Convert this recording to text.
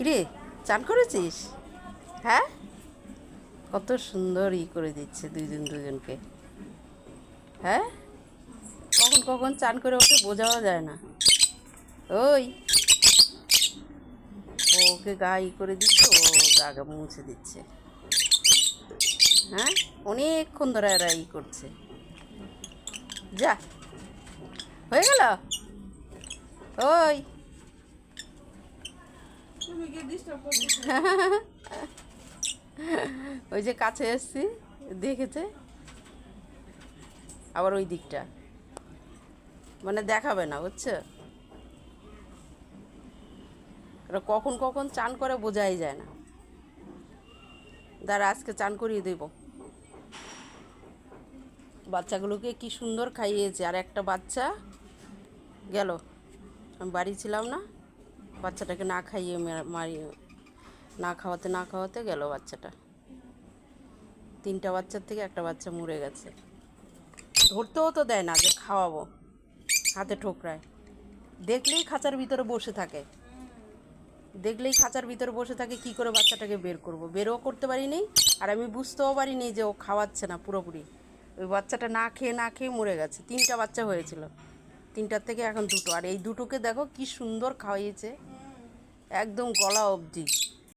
কিরে, চান করেছিস? হ্যাঁ? কত সুন্দর ই করে দিচ্ছে দুইজন দুজনকে। হ্যাঁ? কখন কখন চান করে ওকে বোঝাও যায় না। ওই। ওকে গা ই করে দিচ্ছে, ও গা গা মুছে দিচ্ছে। হ্যাঁ? অনেকক্ষণ ধরে এরা ই করছে। যা, হয়ে গেল? ওই। ওই যে কাছে এসছি, দেখেছে? আবার ওই দিকটা। মানে দেখাবে না, বুঝছ? কখন কখন চান করে বোঝাই যায় না। দাঁড়া, আজকে চান করিয়ে দেব। বাচ্চাগুলোকে কি সুন্দর খাইয়েছে। আর একটা বাচ্চা গেল। আমি বাড়ি ছিলাম না। বাচ্চাটাকে না খাইয়ে মারিয়ে, না খাওয়াতে না খাওয়াতে গেল বাচ্চাটা। তিনটা বাচ্চার থেকে একটা বাচ্চা মরে গেছে। ধরতেও তো দেয় না যে খাওয়াবো, হাতে ঠোকরায়। দেখলেই খাঁচার ভিতরে বসে থাকে। দেখলেই খাঁচার ভিতরে বসে থাকে, কি করে বাচ্চাটাকে বের করব? বেরও করতে পারিনি, আর আমি বুঝতেও পারিনি যে ও খাওয়াচ্ছে না পুরোপুরি। ওই বাচ্চাটা না খেয়ে না খেয়ে মরে গেছে। তিনটা বাচ্চা হয়েছিল। তিনটার থেকে এখন দুটো। আর এই দুটোকে দেখো কি সুন্দর খাওয়াইয়েছে। একদম গলা অবধি।